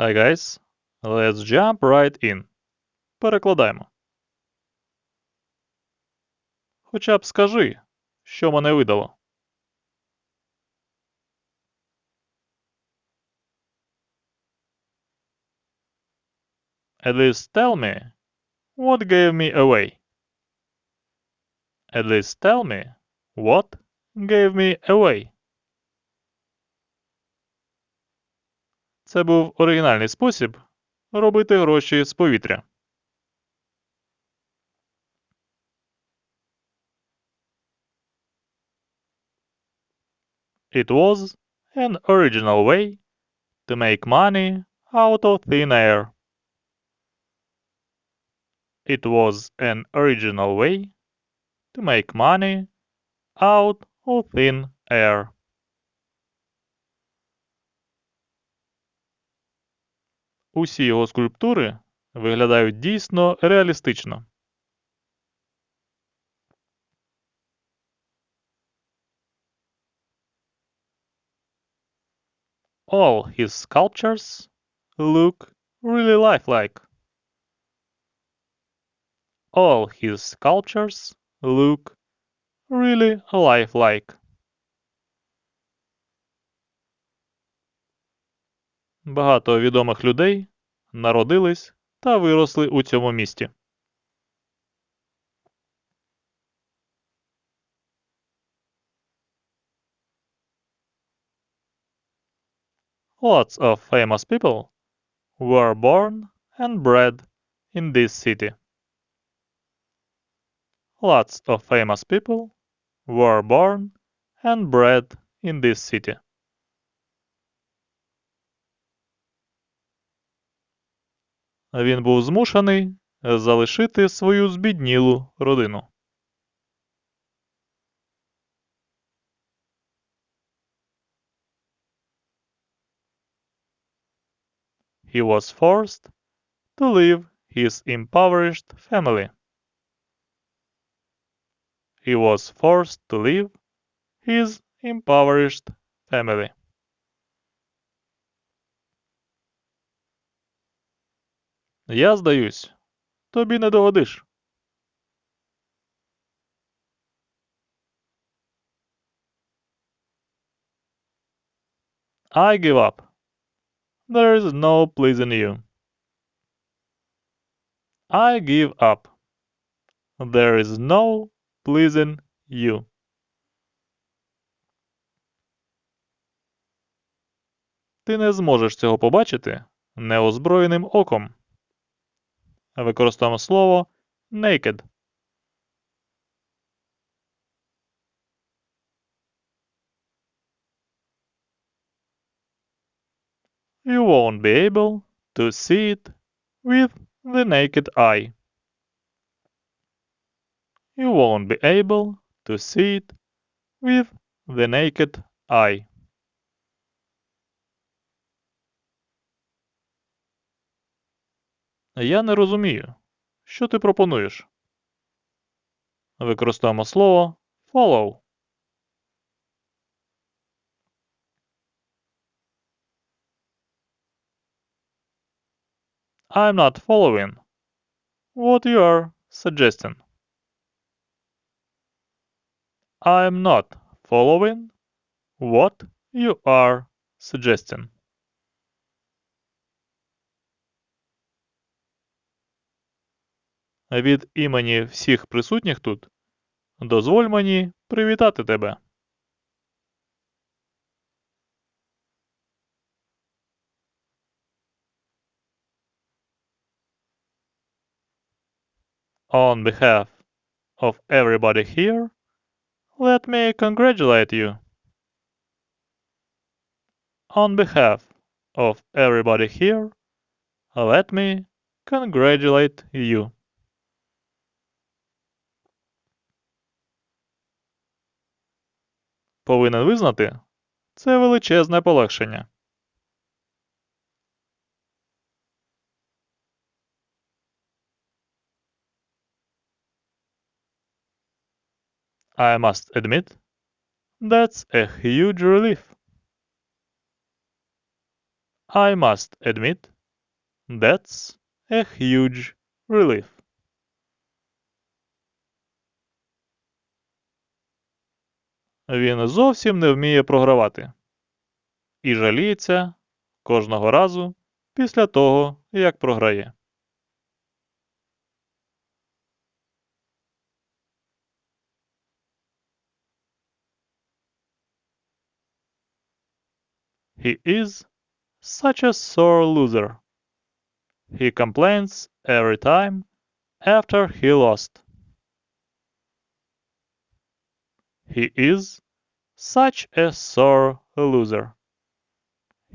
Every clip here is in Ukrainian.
Hi guys, let's jump right in. Перекладаємо. Хоча б скажи, що мене видало. At least tell me what gave me away. At least tell me what gave me away. Це був оригінальний спосіб робити гроші з повітря. It was an original way to make money out of thin air. It was an original way to make money out of thin air. Усі його скульптури виглядають дійсно реалістично. All his sculptures look really lifelike. All his sculptures look really lifelike. Багато відомих людей народились та виросли у цьому місті. Lots of famous people were born and bred in this city. Lots of famous people were born and bred in this city. Він був змушений залишити свою збіднілу родину. He was forced to leave his impoverished family. He was forced to leave his impoverished family. Я здаюсь. Тобі не догодиш. I give up. There is no pleasing you. I give up. There is no pleasing you. Ти не зможеш цього побачити неозброєним оком. Використаємо слово naked. You won't be able to see it with the naked eye. You won't be able to see it with the naked eye. Я не розумію. Що ти пропонуєш? Використаємо слово follow. I'm not following what you are suggesting. I'm not following what you are suggesting. Від імені всіх присутніх тут дозволь мені привітати тебе. On behalf of everybody here, let me congratulate you. On behalf of everybody here, let me congratulate you. Повинен визнати, це величезне полегшення. I must admit, that's a huge relief. I must admit, That's a huge relief. Він зовсім не вміє програвати і жаліється кожного разу після того, як програє. He is such a sore loser. He complains every time after he lost. He is such a sore loser.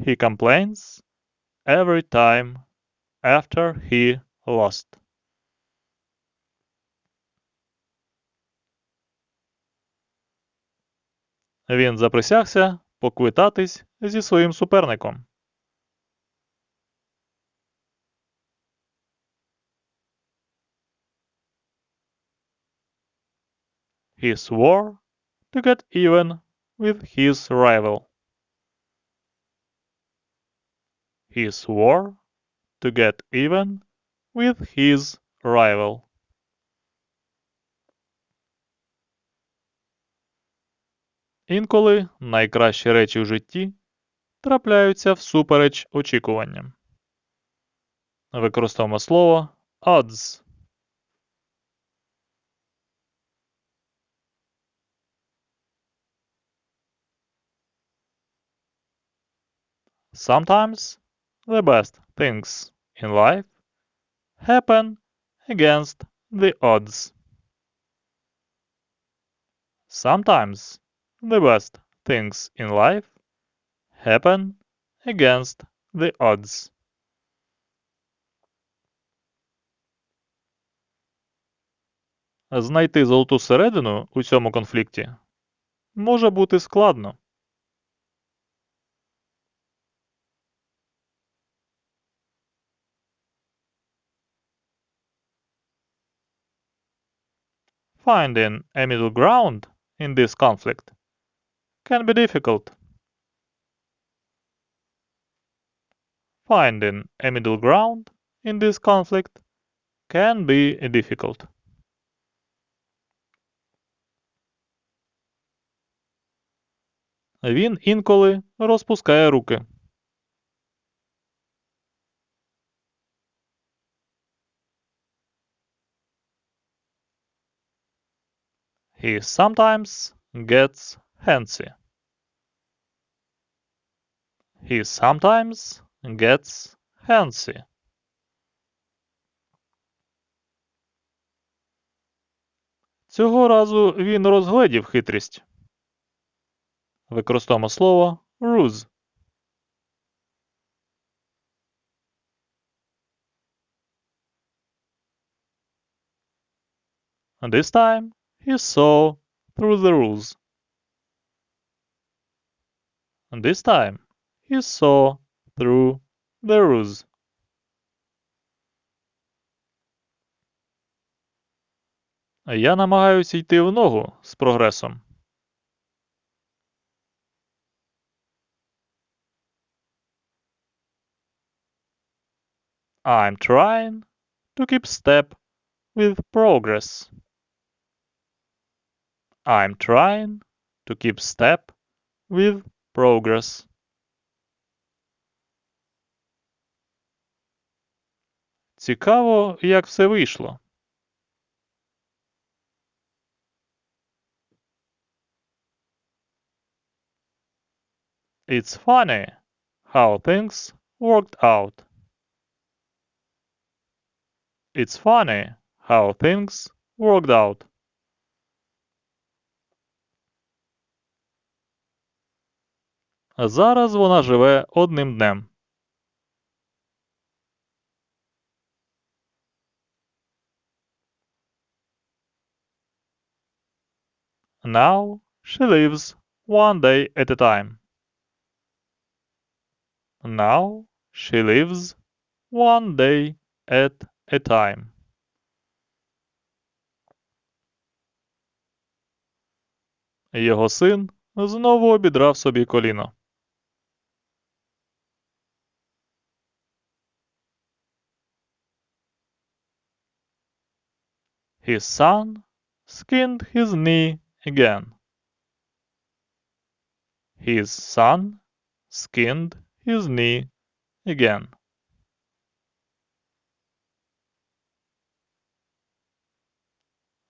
He complains every time after he lost. Він заприсягся поквитатись зі своїм суперником. He swore to get even with his rival. He swore to get even with his rival. Інколи найкращі речі в житті трапляються всупереч очікуванням. Використовуємо слово odds. Sometimes the best things in life happen against the odds. Sometimes the best things in life happen against the odds. Знайти золоту середину у цьому конфлікті може бути складно. Finding a middle ground in this conflict can be difficult. Finding a middle ground in this conflict can be difficult. Він інколи розпускає руки. He sometimes gets handsy. He sometimes gets handsy. Цього разу він розгледів хитрість. Використовуємо слово ruse. This time he saw through the ruse. This time he saw through the ruse. Я намагаюся йти в ногу з прогресом. I'm trying to keep step with progress. I'm trying to keep step with progress. Цікаво, як все вийшло. It's funny how things worked out. It's funny how things worked out. Зараз вона живе одним днем. Now she lives one day at a time. Now she lives one day at a time. Його син знову обідрав собі коліно. His son skinned his knee again. His son skinned his knee again.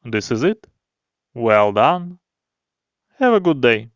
This is it. Well done. Have a good day.